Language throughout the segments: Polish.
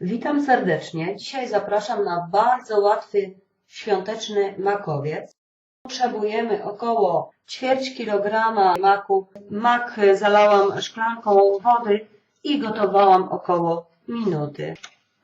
Witam serdecznie. Dzisiaj zapraszam na bardzo łatwy świąteczny makowiec. Potrzebujemy około ćwierć kilograma maku. Mak zalałam szklanką wody i gotowałam około minuty.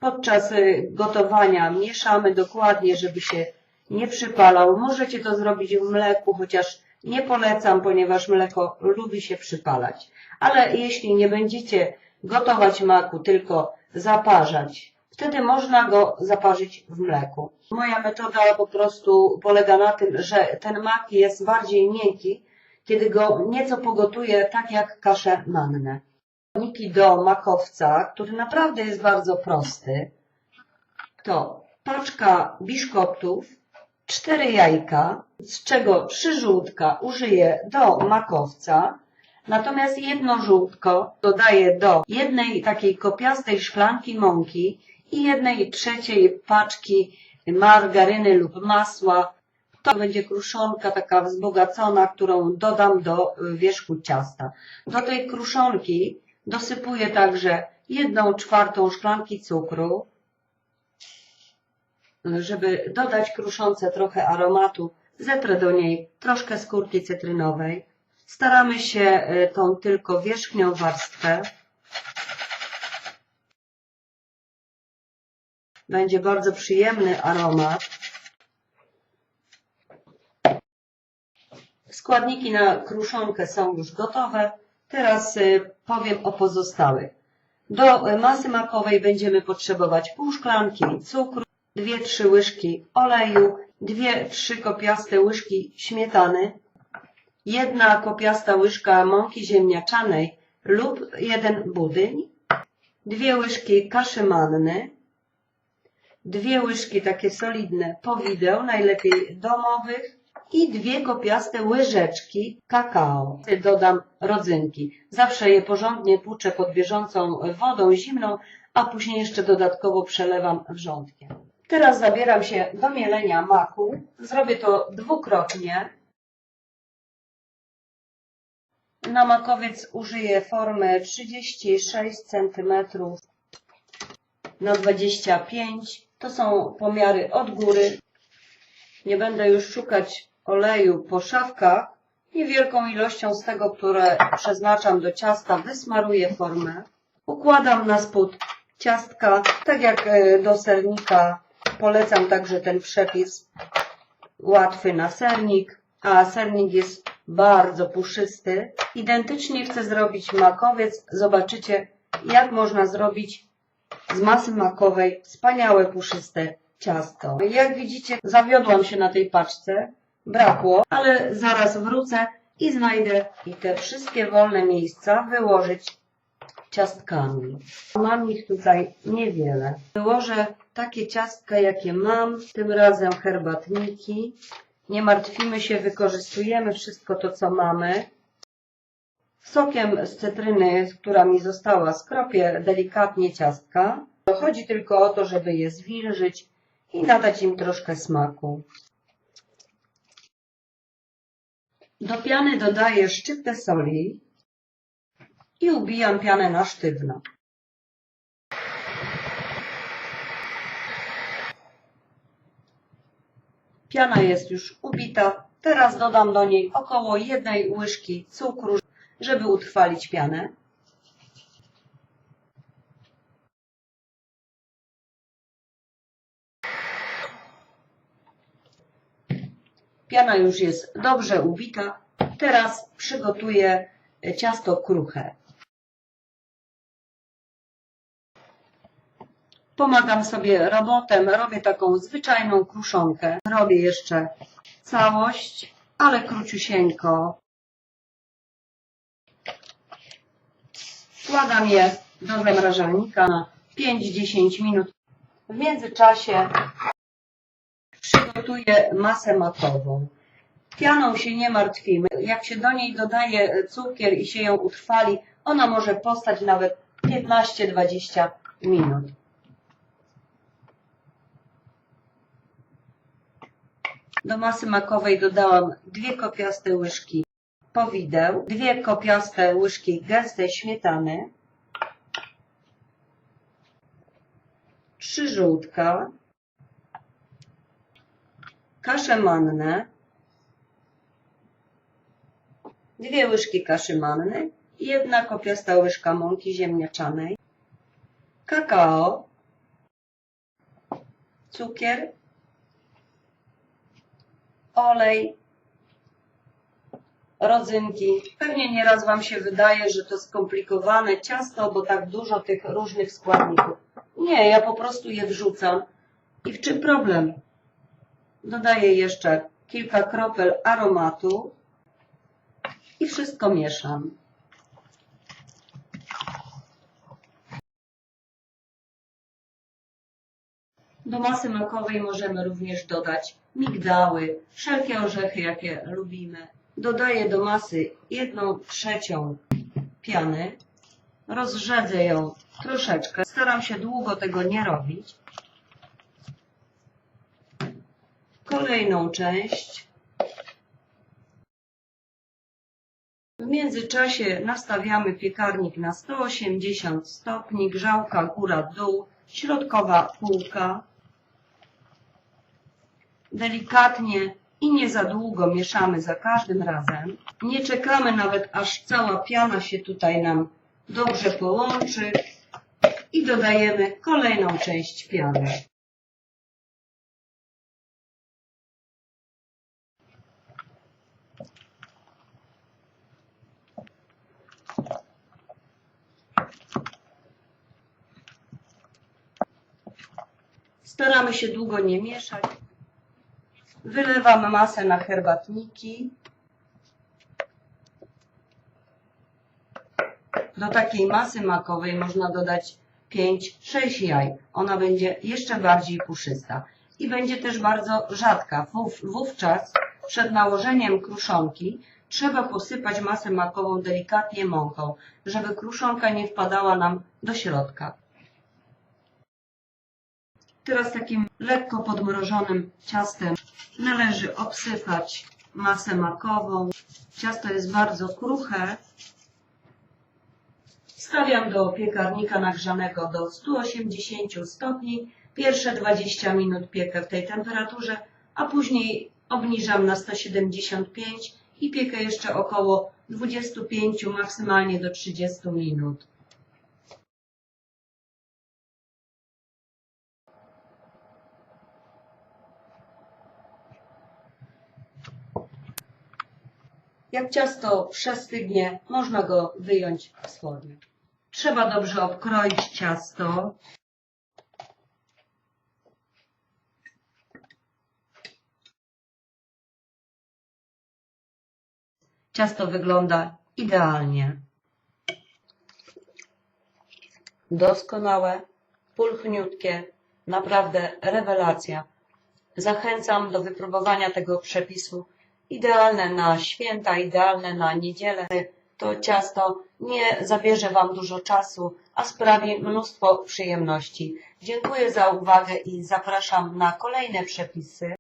Podczas y, gotowania mieszamy dokładnie, żeby się nie przypalał. Możecie to zrobić w mleku, chociaż nie polecam, ponieważ mleko lubi się przypalać. Ale jeśli nie będziecie gotować maku, tylko zaparzać, wtedy można go zaparzyć w mleku. Moja metoda po prostu polega na tym, że ten mak jest bardziej miękki, kiedy go nieco pogotuję, tak jak kaszę mannę. Składniki do makowca, który naprawdę jest bardzo prosty, to paczka biszkoptów, cztery jajka, z czego trzy żółtka użyję do makowca, natomiast jedno żółtko dodaję do jednej takiej kopiastej szklanki mąki i jednej trzeciej paczki margaryny lub masła. To będzie kruszonka taka wzbogacona, którą dodam do y, wierzchu ciasta. Do tej kruszonki dosypuję także jedną czwartą szklanki cukru, żeby dodać kruszonce trochę aromatu, zetrę do niej troszkę skórki cytrynowej. Staramy się y, tą tylko wierzchnią warstwę. Będzie bardzo przyjemny aromat. Składniki na kruszonkę są już gotowe. Teraz y, powiem o pozostałych. Do y, masy makowej będziemy potrzebować pół szklanki cukru, 2-3 łyżki oleju, 2-3 kopiaste łyżki śmietany, jedna kopiasta łyżka mąki ziemniaczanej lub jeden budyń, dwie łyżki kaszy manny, dwie łyżki takie solidne powideł, najlepiej domowych i dwie kopiaste łyżeczki kakao. Dodam rodzynki. Zawsze je porządnie tłuczę pod bieżącą wodą zimną, a później jeszcze dodatkowo przelewam wrzątkiem. Teraz zabieram się do mielenia maku. Zrobię to dwukrotnie. Na makowiec użyję formy 36 cm na 25 To są pomiary od góry. Nie będę już szukać oleju po szafkach. Niewielką ilością z tego, które przeznaczam do ciasta, wysmaruję formę. Układam na spód ciastka, tak jak e, do sernika. Polecam także ten przepis łatwy na sernik, a sernik jest bardzo puszysty. Identycznie chcę zrobić makowiec. Zobaczycie, jak można zrobić z masy makowej wspaniałe puszyste ciasto. Jak widzicie, zawiodłam się na tej paczce. Brakło, ale zaraz wrócę i znajdę i te wszystkie wolne miejsca wyłożyć ciastkami. Mam ich tutaj niewiele. Wyłożę takie ciastka, jakie mam. Tym razem herbatniki. Nie martwimy się, wykorzystujemy wszystko to, co mamy. Sokiem z cytryny, która mi została, skropię delikatnie ciastka. Chodzi tylko o to, żeby je zwilżyć i nadać im troszkę smaku. Do piany dodaję szczyptę soli i ubijam pianę na sztywno. Piana jest już ubita. Teraz dodam do niej około jednej łyżki cukru, żeby utrwalić pianę. Piana już jest dobrze ubita. Teraz przygotuję ciasto kruche. Pomagam sobie robotem, robię taką zwyczajną kruszonkę. Robię jeszcze całość, ale króciusieńko. Wkładam je do zamrażalnika na 5-10 minut. W międzyczasie przygotuję masę makową. Pianą się nie martwimy. Jak się do niej dodaje cukier i się ją utrwali, ona może postać nawet 15-20 minut. Do masy makowej dodałam dwie kopiaste łyżki powideł, dwie kopiaste łyżki gęstej śmietany, trzy żółtka, kaszę mannę, dwie łyżki kaszy manny, jedna kopiasta łyżka mąki ziemniaczanej, kakao, cukier, olej, rodzynki. Pewnie nieraz Wam się wydaje, że to skomplikowane ciasto, bo tak dużo tych różnych składników. Nie, ja po prostu je wrzucam. I w czym problem? Dodaję jeszcze kilka kropel aromatu i wszystko mieszam. Do masy makowej możemy również dodać migdały, wszelkie orzechy, jakie lubimy. Dodaję do masy jedną trzecią piany. Rozrzedzę ją troszeczkę. Staram się długo tego nie robić. Kolejną część. W międzyczasie nastawiamy piekarnik na 180 stopni, grzałka góra-dół, środkowa półka. Delikatnie i nie za długo mieszamy za każdym razem. Nie czekamy nawet aż cała piana się tutaj nam dobrze połączy i dodajemy kolejną część piany. Staramy się długo nie mieszać. Wylewam masę na herbatniki. Do takiej masy makowej można dodać 5-6 jaj. Ona będzie jeszcze bardziej puszysta i będzie też bardzo rzadka. Wów- Wówczas przed nałożeniem kruszonki trzeba posypać masę makową delikatnie mąką, żeby kruszonka nie wpadała nam do środka. Teraz takim lekko podmrożonym ciastem należy obsypać masę makową. Ciasto jest bardzo kruche. Stawiam do piekarnika nagrzanego do 180 stopni. Pierwsze 20 minut piekę w tej temperaturze, a później obniżam na 175 i piekę jeszcze około 25, maksymalnie do 30 minut. Jak ciasto przestygnie, można go wyjąć w słonie. Trzeba dobrze obkroić ciasto. Ciasto wygląda idealnie. Doskonałe, pulchniutkie, naprawdę rewelacja. Zachęcam do wypróbowania tego przepisu. Idealne na święta, idealne na niedzielę. To ciasto nie zabierze Wam dużo czasu, a sprawi mnóstwo przyjemności. Dziękuję za uwagę i zapraszam na kolejne przepisy.